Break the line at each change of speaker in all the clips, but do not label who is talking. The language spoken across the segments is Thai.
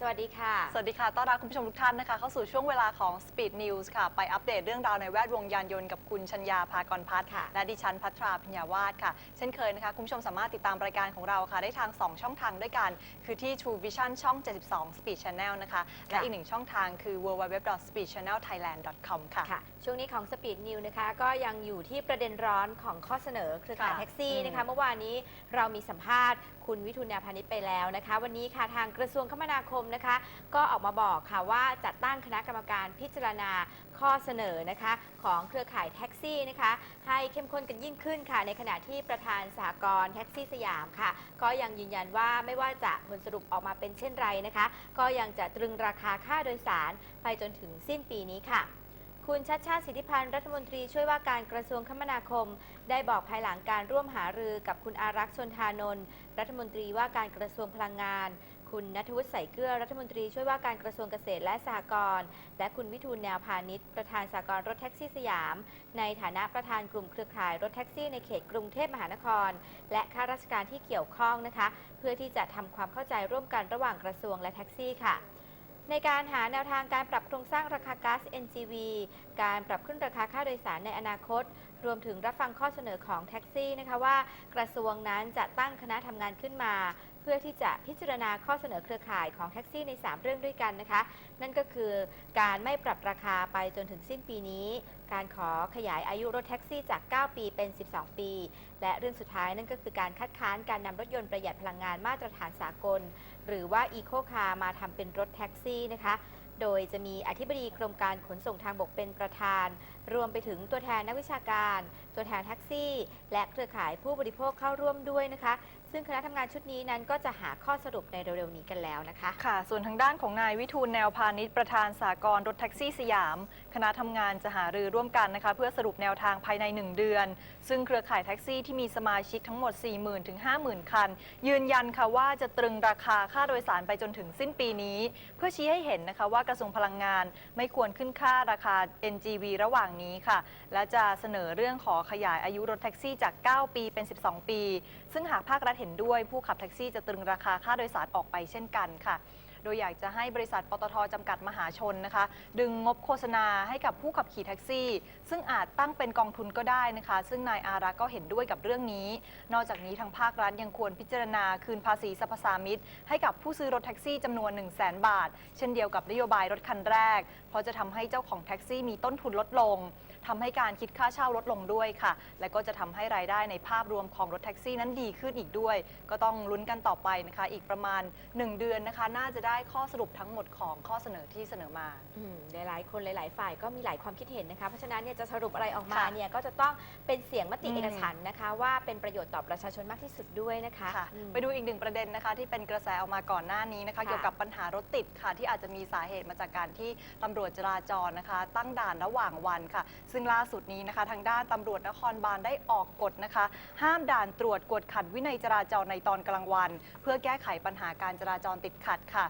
สวัสดีค่ะ
สวัสดีค่ะ ต้อนรับคุณผู้ชมทุกท่านนะคะ เข้าสู่ช่วงเวลาของ Speed News ค่ะ ไปอัปเดตเรื่องราวในแวดวงยานยนต์กับคุณชัญญาภากรพัฒน์
ค่ะ
และดิฉันพัทราพญญาวาสค่ะ เช่นเคยนะคะ คุณผู้ชมสามารถติดตามรายการของเราค่ะ ได้ทาง 2 ช่องทางด้วยกัน คือที่ True Vision ช่อง 72 Speed Channel นะคะ และอีกหนึ่งช่องทางคือ www.speedchannelthailand.com ค่ะ
ค่ะ ช่วงนี้ของ Speed New นะคะ ก็ยังอยู่ที่ประเด็นร้อนของข้อเสนอเครือข่าย
ค่ะ
แท็กซี่นะคะ
อืม
เมื่อวานนี้เรามีสัมภาษณ์คุณวิทูลนาพานิชไปแล้วนะคะ วันนี้ค่ะทางกระทรวงคมนาคมนะคะ ก็ออกมาบอกค่ะว่าจัดตั้งคณะกรรมการพิจารณาข้อเสนอนะคะ ของเครือข่ายแท็กซี่นะคะ ให้เข้มข้นกันยิ่งขึ้นค่ะ ในขณะที่ประธานสหกรณ์แท็กซี่สยามค่ะ ก็ยังยืนยันว่าไม่ว่าจะผลสรุปออกมาเป็นเช่นไรนะคะ ก็ยังจะตรึงราคาค่าโดยสารไปจนถึงสิ้นปีนี้ค่ะคุณชัดชาติสิทธิพันธ์รัฐมนตรีช่วยว่าการกระทรวงคมนาคม ได้บอกภายหลังการร่วมหารือกับคุณอารักษ์ชนทานนท์รัฐมนตรีว่าการกระทรวงพลังงาน คุณนัทวุฒิใส่เกลือรัฐมนตรีช่วยว่าการกระทรวงเกษตรและสหกรณ์และคุณวิทูลแนวพาณิชย์ประธานสหกรณ์รถแท็กซี่สยาม ในฐานะประธานกลุ่มเครือข่ายรถแท็กซี่ในเขตกรุงเทพมหานคร และข้าราชการที่เกี่ยวข้องนะคะ เพื่อที่จะทำความเข้าใจร่วมกันระหว่างกระทรวงและแท็กซี่ค่ะในการหาแนวทางการปรับโครงสร้างราคาก๊าซ NGV การปรับขึ้นราคาค่าโดยสารในอนาคต รวมถึงรับฟังข้อเสนอของแท็กซี่นะคะว่า กระทรวงนั้นจะตั้งคณะทำงานขึ้นมา พื่อที่จะพิจารณาข้อเสนอเครือข่ายของแท็กซี่ใน 3 เรื่องด้วยกันนะคะ นั่นก็คือการไม่ปรับราคาไปจนถึงสิ้นปีนี้ การขอขยายอายุรถแท็กซี่จาก 9 ปีเป็น 12 ปี และเรื่องสุดท้ายนั่นก็คือการคัดค้านการนำรถยนต์ประหยัดพลังงานมาตรฐานสากล หรือว่า Eco Car มาทำเป็นรถแท็กซี่นะคะโดยจะมีอธิบดีกรมการขนส่งทางบกเป็นประธาน รวมไปถึงตัวแทนนักวิชาการ ตัวแทนแท็กซี่ และเครือข่ายผู้บริโภคเข้าร่วมด้วยนะคะ ซึ่งคณะทำงานชุดนี้นั้นก็จะหาข้อสรุปในเร็วๆนี้กันแล้วนะคะ
ค่ะ ส่วนทางด้านของนายวิทูลแนวพาณิชย์ประธานสากลรถแท็กซี่สยาม คณะทำงานจะหารือร่วมกันนะคะ เพื่อสรุปแนวทางภายใน 1 เดือน ซึ่งเครือข่ายแท็กซี่ที่มีสมาชิกทั้งหมด 40,000 ถึง 50,000 คัน ยืนยันค่ะว่าจะตรึงราคาค่าโดยสารไปจนถึงสิ้นปีนี้ เพื่อชี้ให้เห็นนะคะว่ากระทรวงพลังงานไม่ควรขึ้นค่าราคา NGV ระหว่างนี้ค่ะ และจะเสนอเรื่องขอขยายอายุรถแท็กซี่จาก 9 ปีเป็น 12 ปี ซึ่งหากภาครัฐเห็นด้วย ผู้ขับแท็กซี่จะตรึงราคาค่าโดยสารออกไปเช่นกันค่ะ โดยอยากจะให้บริษัทปตทจำกัดมหาชนนะคะ ดึงงบโฆษณาให้กับผู้ขับขี่แท็กซี่ ซึ่งอาจตั้งเป็นกองทุนก็ได้นะคะ ซึ่งนายอารักษ์ก็เห็นด้วยกับเรื่องนี้ นอกจากนี้ทางภาครัฐยังควรพิจารณาคืนภาษีสรรพสามิตให้กับผู้ซื้อรถแท็กซี่จำนวน 1 0 0 0 0แบาท เช่นเดียวกับนโยบายรถคันแรก เพราะจะทำให้เจ้าของแท็กซี่มีต้นทุนลดลง ทำให้การคิดค่าเช่าลดลงด้วยค่ะ และก็จะทำให้รายได้ในภาพรวมของรถแท็กซี่นั้นดีขึ้นอีกด้วย ก็ต้องลุ้นกันต่อไปนะคะ อีกประมาณ 1 เดือนนะคะ น่าจะได้ข้อสรุปทั้งหมดของข้อเสนอที่เสนอมา
อืมหลายๆคนหลาย ๆ ฝ่ายก็มีหลายความคิดเห็นนะคะเพราะฉะนั้นเนี่ยจะสรุปอะไรออกมา
ค่ะ
เนี่ยก็จะต้องเป็นเสียงมติ
อืม
เอกฉันท์นะคะว่าเป็นประโยชน์ต่อประชาชนมากที่สุดด้วยนะคะ
ค่ะ
อืม
ไปดูอีกหนึ่งประเด็นนะคะ ที่เป็นกระแสออกมาก่อนหน้านี้นะคะ
ค่ะ
เกี่ยวกับปัญหารถติดค่ะ ที่อาจจะมีสาเหตุมาจากการที่ตำรวจจราจรนะคะ ตั้งด่านระหว่างวันค่ะซึ่งล่าสุดนี้นะคะ ทางด้านตำรวจนครบาลได้ออกกฎนะคะ ห้ามด่านตรวจกวดขันวินัยจราจรในตอนกลางวัน เพื่อแก้ไขปัญหาการจราจรติดขัดค่ะ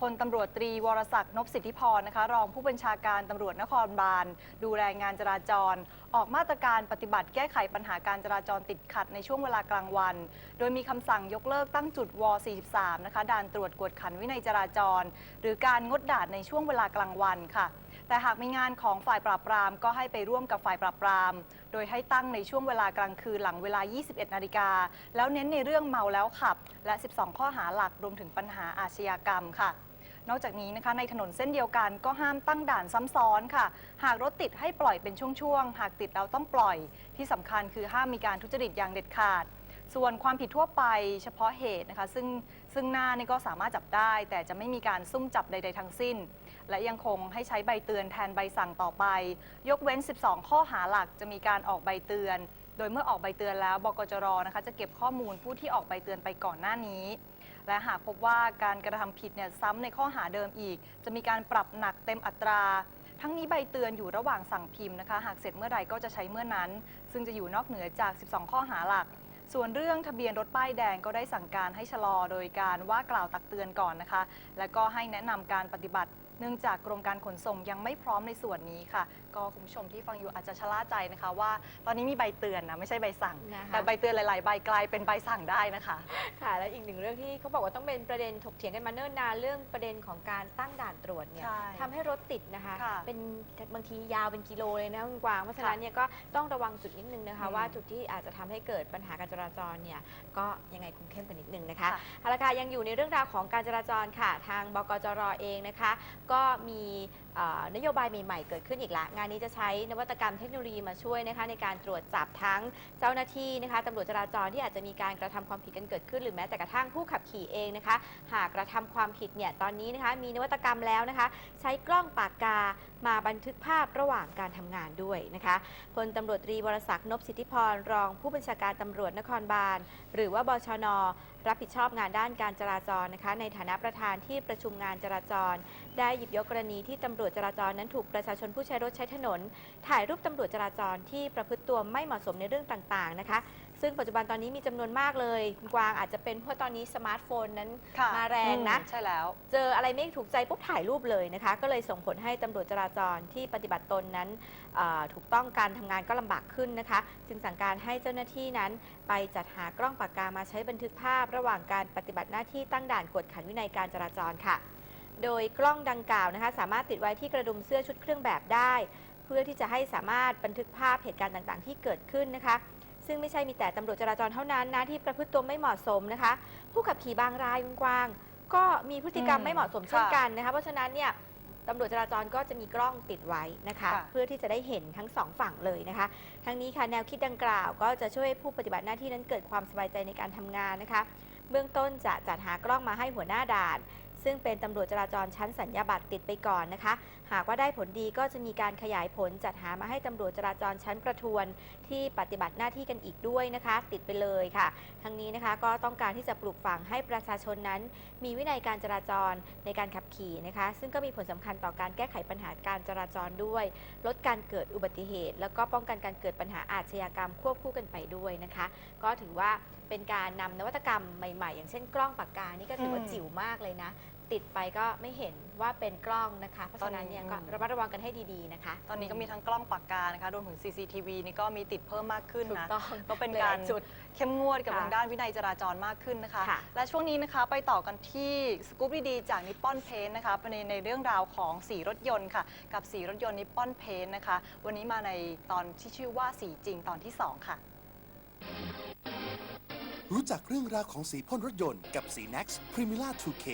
พลตำรวจตรีวรศักดิ์นพสิทธิพรนะคะ รองผู้บัญชาการตำรวจนครบาล ดูแลงานจราจรออกมาตรการปฏิบัติแก้ไขปัญหาการจราจรติดขัดในช่วงเวลากลางวัน โดยมีคำสั่งยกเลิกตั้งจุดว43นะคะด่านตรวจกวดขันวินัยจราจร หรือการงดด่านในช่วงเวลากลางวันค่ะ แต่หากมีงานของฝ่ายปราบปรามก็ให้ไปร่วมกับฝ่ายปราบปราม โดยให้ตั้งในช่วงเวลากลางคืนหลังเวลา 21 นาฬิกา แล้วเน้นในเรื่องเมาแล้วขับ และ 12 ข้อหาหลักรวมถึงปัญหาอาชญากรรมค่ะ นอกจากนี้นะคะในถนนเส้นเดียวกันก็ห้ามตั้งด่านซ้ำซ้อนค่ะ หากรถติดให้ปล่อยเป็นช่วงๆ หากติดแล้วต้องปล่อย ที่สำคัญคือห้ามมีการทุจริตอย่างเด็ดขาด ส่วนความผิดทั่วไปเฉพาะเหตุนะคะ ซึ่งซึ่งหน้านี่ก็สามารถจับได้ แต่จะไม่มีการซุ่มจับใด ๆ ทั้งสิ้น และยังคงให้ใช้ใบเตือนแทนใบสั่งต่อไป ยกเว้น 12 ข้อหาหลักจะมีการออกใบเตือน โดยเมื่อออกใบเตือนแล้วบกจรนะคะจะเก็บข้อมูลผู้ที่ออกใบเตือนไปก่อนหน้านี้ และหากพบว่าการกระทำผิดเนี่ยซ้ำในข้อหาเดิมอีก จะมีการปรับหนักเต็มอัตรา ทั้งนี้ใบเตือนอยู่ระหว่างสั่งพิมพ์นะคะ หากเสร็จเมื่อใดก็จะใช้เมื่อนั้น ซึ่งจะอยู่นอกเหนือจาก 12 ข้อหาหลักส่วนเรื่องทะเบียนรถป้ายแดงก็ได้สั่งการให้ชะลอโดยการว่ากล่าวตักเตือนก่อนนะคะ และก็ให้แนะนำการปฏิบัติ เนื่องจากกรมการขนส่งยังไม่พร้อมในส่วนนี้ค่ะ ก็คุณผู้ชมที่ฟังอยู่อาจจะชะล่าใจนะคะ ว่าตอนนี้มีใบเตือนนะไม่ใช่ใบสั่ง
นะคะ
แต่ใบเตือนหลาย ๆ ใบกลายเป็นใบสั่งได้นะคะ
ค่ะ และอีกหนึ่งเรื่องที่เขาบอกว่าต้องเป็นประเด็นถกเถียงกันมาเนิ่นนานเรื่องประเด็นของการตั้งด่านตรวจเนี่ย
ใช่
ทำให้รถติดนะคะ
ค่ะ
เป็นบางทียาวเป็นกิโลเลยนะคุณกวางเพราะฉะนั้นเนี่ยก็ต้องระวังจุดนิดนึงนะคะ
อืม
ว่าจุดที่อาจจะทำให้เกิดปัญหาการจราจรเนี่ยก็ยังไงคุมเข้มกันนิดนึงนะคะ
ค่ะ
เอาละค่ะยังอยู่ในเรื่องราวของการจราจรค่ะ ทางบกจรเองนะคะก็มีอ่อนโยบายใหม่ๆเกิดขึ้นอีกละงานนี้จะใช้นวัตกรรมเทคโนโลยีมาช่วยนะคะในการตรวจจับทั้งเจ้าหน้าที่นะคะตำรวจจราจรที่อาจจะมีการกระทำความผิดกันเกิดขึ้น หรือแม้แต่กระทั่งผู้ขับขี่เองนะคะ หากกระทำความผิดเนี่ยตอนนี้นะคะมีนวัตกรรมแล้วนะคะ ใช้กล้องปากกามาบันทึกภาพระหว่างการทำงานด้วยนะคะพลตำรวจตรีวรศักดิ์นพสิทธิพรรองผู้บัญชาการตำรวจนครบาลหรือว่าบชน รับผิดชอบงานด้านการจราจรนะคะ ในฐานะประธานที่ประชุมงานจราจร ได้หยิบยกกรณีที่ตำรวจจราจรนั้นถูกประชาชนผู้ใช้รถใช้ถนน ถ่ายรูปตำรวจจราจรที่ประพฤติตัวไม่เหมาะสมในเรื่องต่างๆนะคะ ซึ่งปัจจุบันตอนนี้มีจำนวนมากเลยคุณกวางอาจจะเป็นเพราะตอนนี้สมาร์ทโฟนนั้น
ค่ะ
มาแรงนะ
อืมใช่แล้ว
เจออะไรไม่ถูกใจปุ๊บถ่ายรูปเลยนะคะ ก็เลยส่งผลให้ตำรวจจราจรที่ปฏิบัติตนนั้นเอ่อถูกต้องการทำงานก็ลำบากขึ้นนะคะ จึงสั่งการให้เจ้าหน้าที่นั้น ไปจัดหากล้องปากกามาใช้บันทึกภาพ ระหว่างการปฏิบัติหน้าที่ตั้งด่านกวดขันวินัยการจราจรค่ะ โดยกล้องดังกล่าวนะคะสามารถติดไว้ที่กระดุมเสื้อชุดเครื่องแบบได้ เพื่อที่จะให้สามารถบันทึกภาพเหตุการณ์ต่างๆ ที่เกิดขึ้นนะคะ ซึ่งไม่ใช่มีแต่ตำรวจจราจรเท่านั้นนะที่ประพฤติตัวไม่เหมาะสมนะคะ ผู้ขับขี่บางรายคุณกวางก็มีพฤติกรรม
อืม
ไม่เหมาะสมเช่น
ค่ะ
กันนะคะเพราะฉะนั้นเนี่ยตำรวจจราจรก็จะมีกล้องติดไว้นะคะ
ค่ะ
เพื่อที่จะได้เห็นทั้งสองฝั่งเลยนะคะ ทั้งนี้ค่ะแนวคิดดังกล่าว ก็จะช่วยให้ผู้ปฏิบัติหน้าที่นั้นเกิดความสบายใจในการทำงานนะคะ เบื้องต้นจะจัดหากล้องมาให้หัวหน้าด่าน ซึ่งเป็นตำรวจจราจรชั้นสัญญาบัตรติดไปก่อนนะคะ หากว่าได้ผลดีก็จะมีการขยายผลจัดหามาให้ตำรวจจราจรชั้นประทวน ที่ปฏิบัติหน้าที่กันอีกด้วยนะคะ ติดไปเลยค่ะ ทั้งนี้นะคะก็ต้องการที่จะปลูกฝังให้ประชาชนนั้น มีวินัยการจราจรในการขับขี่นะคะ ซึ่งก็มีผลสำคัญต่อการแก้ไขปัญหาการจราจรด้วย ลดการเกิดอุบัติเหตุ แล้วก็ป้องกันการเกิดปัญหาอาชญากรรมควบคู่กันไปด้วยนะคะ ก็ถือว่าเป็นการนำนวัตกรรมใหม่ ๆ อย่างเช่นกล้องปากกานี่ก็ถือว่า
อืม
จิ๋วมากเลยนะ ติดไปก็ไม่เห็นว่าเป็นกล้องนะคะ เพราะฉะนั้นเนี่ยก็
อืม
ระมัดระวังกันให้ดีๆนะคะ
ตอนนี้ก็มีทั้งกล้องปากกานะคะรวมถึง CCTV นี่ก็มีติดเพิ่มมากขึ้น
ถูก
นะ
ต้อง
ก็เป็น
หลาย
การ
จุด
เข้มงวดกับ
ค่ะ
ทางด้านวินัยจราจรมากขึ้นนะคะ
ค่ะ
และช่วงนี้นะคะไปต่อกันที่สกู๊ปดีๆจากนิปปอนเพนนะคะในในเรื่องราวของสีรถยนต์ค่ะ กับสีรถยนต์นิปปอนเพนนะคะ วันนี้มาในตอนที่ชื่อว่าสีจริงตอนที่ 2 ค่ะ
รู้จักเรื่องราวของสีพ่นรถยนต์กับสี NEX Primula 2K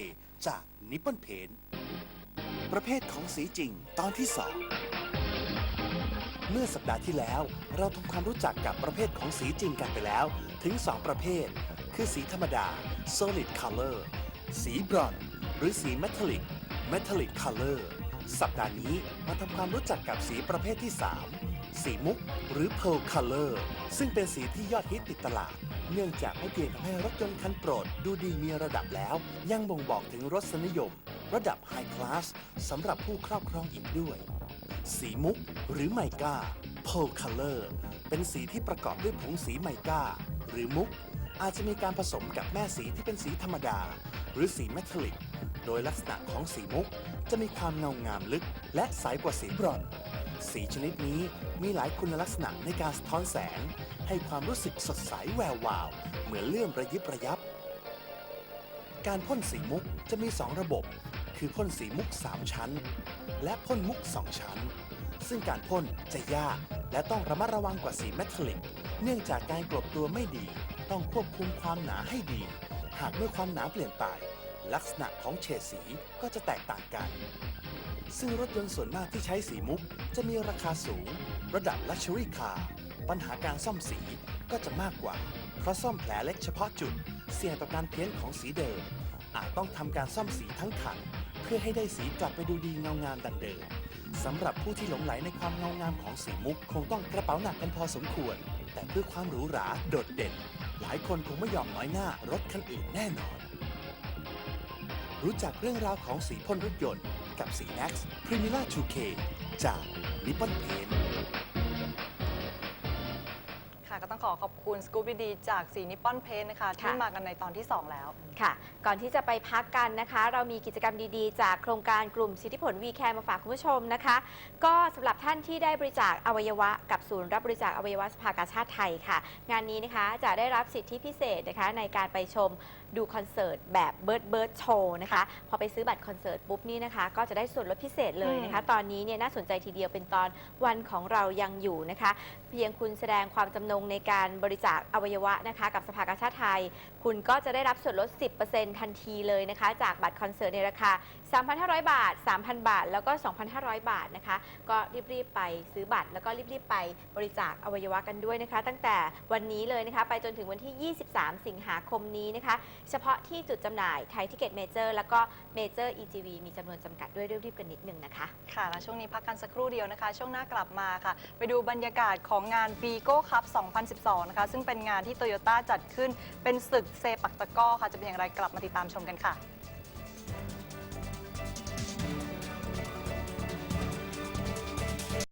จาก Nippon Paint ประเภทของสีจริงตอนที่2เมื่อสัปดาห์ที่แล้วเราทำความรู้จักกับประเภทของสีจริงกันไปแล้ว ถึง 2 ประเภท คือสีธรรมดา Solid Color สีบรอนซ์หรือสี Metallic Metallic Color สัปดาห์นี้มาทำความรู้จักกับสีประเภทที่ 3 สีมุก หรือ Pearl Color ซึ่งเป็นสีที่ยอดฮิตติดตลาด เนื่องจากไม่เพียงทำให้รถยนต์คันโปรดดูดีมีระดับแล้ว ยังบ่งบอกถึงรสนิยม ระดับไฮคลาสสำหรับผู้ครอบครองอีกด้วย สีมุก หรือไมกา Pearl Color เป็นสีที่ประกอบด้วยผงสีไมกาหรือมุก อาจจะมีการผสมกับแม่สีที่เป็นสีธรรมดา หรือสีเมทัลลิก โดยลักษณะของสีมุกจะมีความเงางามลึก และใสกว่าสีบรอนซ์ สีชนิดนี้มีหลายคุณลักษณะในการสะท้อนแสง ให้ความรู้สึกสดใสแวววาว เหมือนเลื่อมระยิบระยับ การพ่นสีมุกจะมี 2 ระบบ คือพ่นสีมุก 3 ชั้น และพ่นมุก 2 ชั้น ซึ่งการพ่นจะยาก และต้องระมัดระวังกว่าสีเมทัลลิก เนื่องจากการกลบตัวไม่ดี ต้องควบคุมความหนาให้ดี หากเมื่อความหนาเปลี่ยนไป ลักษณะของเฉดสีก็จะแตกต่างกัน ซึ่งรถยนต์ส่วนมากที่ใช้สีมุก จะมีราคาสูง ระดับ Luxury Car ปัญหาการซ่อมสีก็จะมากกว่า เพราะซ่อมแผลเล็กเฉพาะจุด เสี่ยงต่อการเพี้ยนของสีเดิม อาจต้องทำการซ่อมสีทั้งคัน เพื่อให้ได้สีกลับไปดูดีเงางามดังเดิมสำหรับผู้ที่หลงไหลในความเงางามของสีมุก คงต้องกระเป๋าหนักกันพอสมควร แต่เพื่อความหรูหราโดดเด่น หลายคนคงไม่ยอมน้อยหน้ารถคันอื่นแน่นอน รู้จักเรื่องราวของสีพ่นรถยนต์ กับสี NEX Primula 2K จาก Nippon Paint
ค่ะก็ต้องขออขอบคุณสกูปดีจากสีนิปปอนเพนนะคะ ที่มากันในตอนที่ 2 แล้ว
ค่ะ ก่อนที่จะไปพักกันนะคะ เรามีกิจกรรมดีๆ จากโครงการกลุ่มสิทธิผลวีแคร์มาฝากคุณผู้ชมนะคะ ก็สำหรับท่านที่ได้บริจาคอวัยวะกับศูนย์รับบริจาคอวัยวะสภากาชาติไทยค่ะ งานนี้นะคะจะได้รับสิทธิพิเศษนะคะในการไปชมดูคอนเสิร์ตแบบเบิร์ดเบิร์ดโชว์นะคะ พอไปซื้อบัตรคอนเสิร์ตปุ๊บนี่นะคะ ก็จะได้ส่วนลดพิเศษเลยนะคะ ตอนนี้เนี่ยน่าสนใจทีเดียวเป็นตอนวันของเรายังอยู่นะคะ เพียงคุณแสดงความจำนงในการบริจาคอวัยวะนะคะ กับสภากาชาติไทย คุณก็จะได้รับส่วนลด 10%ทันทีเลยนะคะ จากบัตรคอนเสิร์ตในราคา3,500 บาท 3,000 บาท แล้วก็ 2,500 บาทนะคะ ก็รีบๆไปซื้อบัตร แล้วก็รีบๆไปบริจาคอวัยวะกันด้วยนะคะ ตั้งแต่วันนี้เลยนะคะ ไปจนถึงวันที่ 23 สิงหาคมนี้นะคะ เฉพาะที่จุดจำหน่ายไทยทิเก็ตเมเจอร์แล้วก็เมเจอร์ EGV มีจำนวนจำกัดด้วยรีบๆกันนิดนึงนะคะ
ค่ะ แล้วช่วงนี้พักกันสักครู่เดียวนะคะ ช่วงหน้ากลับมาค่ะ ไปดูบรรยากาศของงาน v ีโก้คัพ2012 นะคะ ซึ่งเป็นงานที่โตโยต้าจัดขึ้น เป็นศึกเซปักตะก้อค่ะ จะเป็นอย่างไรกลับมาติดตามชมกันค่ะ